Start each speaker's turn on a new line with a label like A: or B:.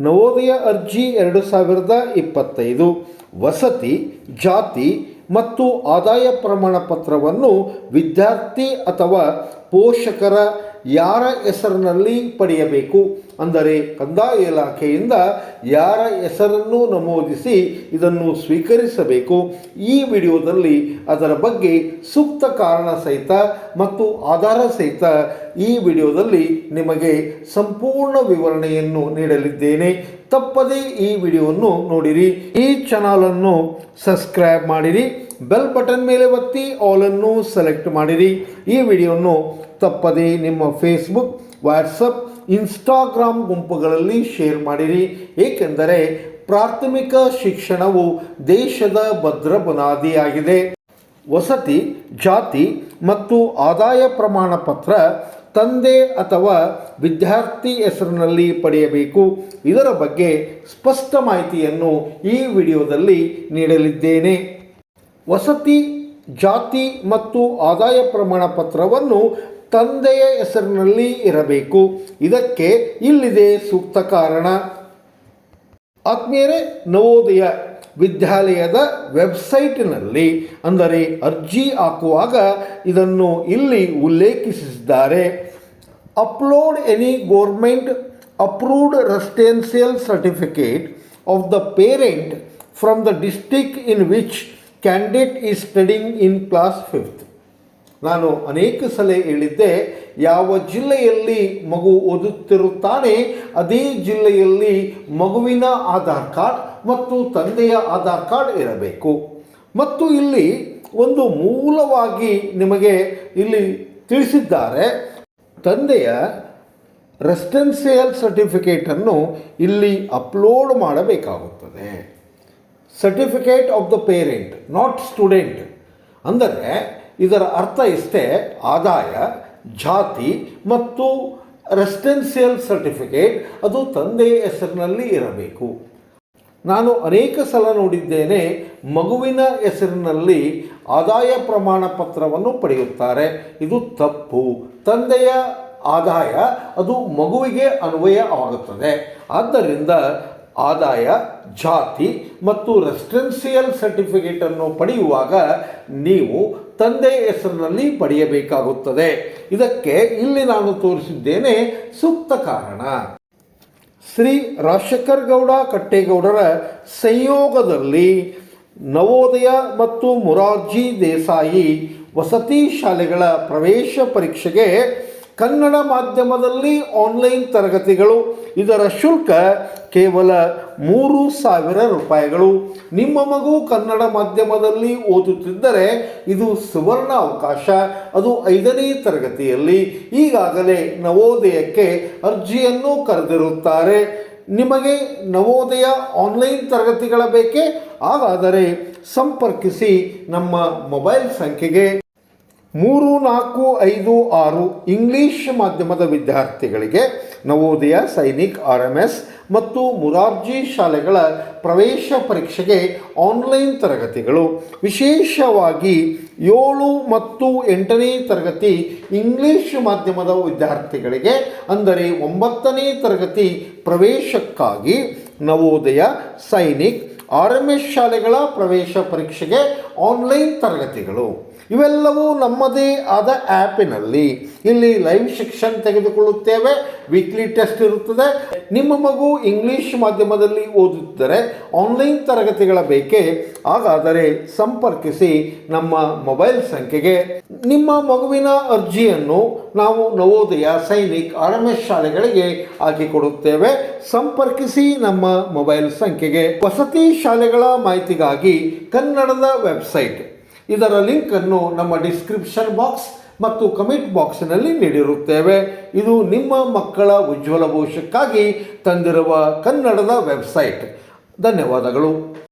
A: ನವೋದಯ ಅರ್ಜಿ ಎರಡು ಸಾವಿರದ ಇಪ್ಪತ್ತೈದು. ವಸತಿ ಜಾತಿ ಮತ್ತು ಆದಾಯ ಪ್ರಮಾಣ ಪತ್ರವನ್ನು ವಿದ್ಯಾರ್ಥಿ ಅಥವಾ ಪೋಷಕರ ಯಾರ ಹೆಸರಿನಲ್ಲಿ ಪಡೆಯಬೇಕು? ಅಂದರೆ ಕಂದಾಯ ಇಲಾಖೆಯಿಂದ ಯಾರ ಹೆಸರನ್ನು ನಮೂದಿಸಿ ಇದನ್ನು ಸ್ವೀಕರಿಸಬೇಕು? ಈ ವಿಡಿಯೋದಲ್ಲಿ ಅದರ ಬಗ್ಗೆ ಸೂಕ್ತ ಕಾರಣ ಸಹಿತ ಮತ್ತು ಆಧಾರ ಸಹಿತ ಈ ವಿಡಿಯೋದಲ್ಲಿ ನಿಮಗೆ ಸಂಪೂರ್ಣ ವಿವರಣೆಯನ್ನು ನೀಡಲಿದ್ದೇನೆ. ತಪ್ಪದೇ ಈ ವಿಡಿಯೋವನ್ನು ನೋಡಿರಿ. ಈ ಚಾನಲನ್ನು ಸಬ್ಸ್ಕ್ರೈಬ್ ಮಾಡಿರಿ. ಬೆಲ್ ಬಟನ್ ಮೇಲೆ ಒತ್ತಿ ಆಲನ್ನು ಸೆಲೆಕ್ಟ್ ಮಾಡಿರಿ. ಈ ವಿಡಿಯೋವನ್ನು ತಪ್ಪದೇ ನಿಮ್ಮ ಫೇಸ್ಬುಕ್ ವಾಟ್ಸಪ್ ಇನ್ಸ್ಟಾಗ್ರಾಮ್ ಗುಂಪುಗಳಲ್ಲಿ ಶೇರ್ ಮಾಡಿರಿ. ಏಕೆಂದರೆ ಪ್ರಾಥಮಿಕ ಶಿಕ್ಷಣವು ದೇಶದ ಭದ್ರ ಬುನಾದಿಯಾಗಿದೆ ವಸತಿ, ಜಾತಿ ಮತ್ತು ಆದಾಯ ಪ್ರಮಾಣ ಪತ್ರ ತಂದೆ ಅಥವಾ ವಿದ್ಯಾರ್ಥಿ ಹೆಸರಿನಲ್ಲಿ ಪಡೆಯಬೇಕು. ಇದರ ಬಗ್ಗೆ ಸ್ಪಷ್ಟ ಮಾಹಿತಿಯನ್ನು ಈ ವಿಡಿಯೋದಲ್ಲಿ ನೀಡಲಿದ್ದೇನೆ. ವಸತಿ, ಜಾತಿ ಮತ್ತು ಆದಾಯ ಪ್ರಮಾಣ ಪತ್ರವನ್ನು ತಂದೆಯ ಹೆಸರಿನಲ್ಲಿ ಇರಬೇಕು. ಇದಕ್ಕೆ ಇಲ್ಲಿದೆ ಸೂಕ್ತ ಕಾರಣ. ಆತ್ಮೀಯರೇ, ನವೋದಯ ವಿದ್ಯಾಲಯದ ವೆಬ್ಸೈಟ್ನಲ್ಲಿ ಅಂದರೆ ಅರ್ಜಿ ಹಾಕುವಾಗ ಇದನ್ನು ಇಲ್ಲಿ ಉಲ್ಲೇಖಿಸಿದ್ದಾರೆ. Upload any government approved residential certificate of the parent from the district in which candidate is studying in class fifth. ನಾನು ಅನೇಕ ಸಲ ಹೇಳಿದ್ದೆ, ಯಾವ ಜಿಲ್ಲೆಯಲ್ಲಿ ಮಗು ಓದುತ್ತಿರುತ್ತಾನೆ, ಅದೇ ಜಿಲ್ಲೆಯಲ್ಲಿ ಮಗುವಿನ ಆಧಾರ್ ಕಾರ್ಡ್ ಮತ್ತು ತಂದೆಯ ಆಧಾರ್ ಕಾರ್ಡ್ ಇರಬೇಕು. ಮತ್ತು ಇಲ್ಲಿ ಒಂದು ಮೂಲವಾಗಿ ನಿಮಗೆ ಇಲ್ಲಿ ತಿಳಿಸಿದ್ದಾರೆ, ತಂದೆಯ ರೆಸಿಡೆನ್ಸಿಯಲ್ ಸರ್ಟಿಫಿಕೇಟನ್ನು ಇಲ್ಲಿ ಅಪ್ಲೋಡ್ ಮಾಡಬೇಕಾಗುತ್ತದೆ. Certificate of the parent not student ಅಂದರೆ ಇದರ ಅರ್ಥ ಇಷ್ಟೇ, ಆದಾಯ, ಜಾತಿ ಮತ್ತು ರೆಸಿಡೆನ್ಸಿಯಲ್ ಸರ್ಟಿಫಿಕೇಟ್ ಅದು ತಂದೆಯ ಹೆಸರಿನಲ್ಲಿ ಇರಬೇಕು. ನಾನು ಅನೇಕ ಸಲ ನೋಡಿದ್ದೇನೆ, ಮಗುವಿನ ಹೆಸರಿನಲ್ಲಿ ಆದಾಯ ಪ್ರಮಾಣ ಪತ್ರವನ್ನು ಪಡೆಯುತ್ತಾರೆ. ಇದು ತಪ್ಪು. ತಂದೆಯ ಆದಾಯ ಅದು ಮಗುವಿಗೆ ಅನ್ವಯವಾಗುತ್ತದೆ. ಆದ್ದರಿಂದ ಆದಾಯ, ಜಾತಿ ಮತ್ತು ರೆಸಿಡೆನ್ಸಿಯಲ್ ಸರ್ಟಿಫಿಕೇಟನ್ನು ಪಡೆಯುವಾಗ ನೀವು ತಂದೆ ಹೆಸರಿನಲ್ಲಿ ಪಡೆಯಬೇಕಾಗುತ್ತದೆ. ಇದಕ್ಕೆ ಇಲ್ಲಿ ನಾನು ತೋರಿಸಿದ್ದೇನೆ ಸೂಕ್ತ ಕಾರಣ. ಶ್ರೀ ರಾಜಶೇಖರ್ ಗೌಡ ಕಟ್ಟೇಗೌಡರ ಸಂಯೋಗದಲ್ಲಿ ನವೋದಯ ಮತ್ತು ಮುರಾರ್ಜಿ ದೇಸಾಯಿ ವಸತಿ ಶಾಲೆಗಳ ಪ್ರವೇಶ ಪರೀಕ್ಷೆಗೆ ಕನ್ನಡ ಮಾಧ್ಯಮದಲ್ಲಿ ಆನ್ಲೈನ್ ತರಗತಿಗಳು, ಇದರ ಶುಲ್ಕ ಕೇವಲ ಮೂರು ಸಾವಿರ ರೂಪಾಯಿಗಳು. ನಿಮ್ಮ ಮಗು ಕನ್ನಡ ಮಾಧ್ಯಮದಲ್ಲಿ ಓದುತ್ತಿದ್ದರೆ ಇದು ಸುವರ್ಣ ಅವಕಾಶ. ಅದು ಐದನೇ ತರಗತಿಯಲ್ಲಿ. ಈಗಾಗಲೇ ನವೋದಯಕ್ಕೆ ಅರ್ಜಿಯನ್ನು ಕರೆದಿರುತ್ತಾರೆ. ನಿಮಗೆ ನವೋದಯ ಆನ್ಲೈನ್ ತರಗತಿಗಳ ಬೇಕೇ? ಹಾಗಾದರೆ ಸಂಪರ್ಕಿಸಿ ನಮ್ಮ ಮೊಬೈಲ್ ಸಂಖ್ಯೆಗೆ ಮೂರು, ನಾಲ್ಕು, ಐದು, ಆರು ಇಂಗ್ಲಿಷ್ ಮಾಧ್ಯಮದ ವಿದ್ಯಾರ್ಥಿಗಳಿಗೆ Navodaya, Sainik, R M S ಮತ್ತು ಮುರಾರ್ಜಿ ಶಾಲೆಗಳ ಪ್ರವೇಶ ಪರೀಕ್ಷೆಗೆ ಆನ್ಲೈನ್ ತರಗತಿಗಳು, ವಿಶೇಷವಾಗಿ ಏಳು ಮತ್ತು ಎಂಟನೇ ತರಗತಿ ಇಂಗ್ಲಿಷ್ ಮಾಧ್ಯಮದ ವಿದ್ಯಾರ್ಥಿಗಳಿಗೆ, ಅಂದರೆ ಒಂಬತ್ತನೇ ತರಗತಿ ಪ್ರವೇಶಕ್ಕಾಗಿ Navodaya, Sainik, R M S ಶಾಲೆಗಳ ಪ್ರವೇಶ ಪರೀಕ್ಷೆಗೆ ಆನ್ಲೈನ್ ತರಗತಿಗಳು, ಇವೆಲ್ಲವೂ ನಮ್ಮದೇ ಆದ ಆ್ಯಪಿನಲ್ಲಿ ಇಲ್ಲಿ ಲೈವ್ ಶಿಕ್ಷಣ ತೆಗೆದುಕೊಳ್ಳುತ್ತೇವೆ. ವೀಕ್ಲಿ ಟೆಸ್ಟ್ ಇರುತ್ತದೆ. ನಿಮ್ಮ ಮಗು ಇಂಗ್ಲೀಷ್ ಮಾಧ್ಯಮದಲ್ಲಿ ಓದುತ್ತಿದ್ದರೆ ಆನ್ಲೈನ್ ತರಗತಿಗಳ ಬೇಕೇ. ಹಾಗಾದರೆ ಸಂಪರ್ಕಿಸಿ ನಮ್ಮ ಮೊಬೈಲ್ ಸಂಖ್ಯೆಗೆ. ನಿಮ್ಮ ಮಗುವಿನ ಅರ್ಜಿಯನ್ನು ನಾವು Navodaya Sainik R M S ಶಾಲೆಗಳಿಗೆ ಹಾಕಿಕೊಡುತ್ತೇವೆ. ಸಂಪರ್ಕಿಸಿ ನಮ್ಮ ಮೊಬೈಲ್ ಸಂಖ್ಯೆಗೆ. ವಸತಿ ಶಾಲೆಗಳ ಮಾಹಿತಿಗಾಗಿ ಕನ್ನಡದ ವೆಬ್ಸೈಟ್. ಇದರ ಲಿಂಕನ್ನು ನಮ್ಮ ಡಿಸ್ಕ್ರಿಪ್ಷನ್ ಬಾಕ್ಸ್ ಮತ್ತು ಕಮೆಂಟ್ ಬಾಕ್ಸ್ನಲ್ಲಿ ನೀಡಿರುತ್ತೇವೆ. ಇದು ನಿಮ್ಮ ಮಕ್ಕಳ ಉಜ್ವಲ ಭವಿಷ್ಯಕ್ಕಾಗಿ ತಂದಿರುವ ಕನ್ನಡದ ವೆಬ್ಸೈಟ್. ಧನ್ಯವಾದಗಳು.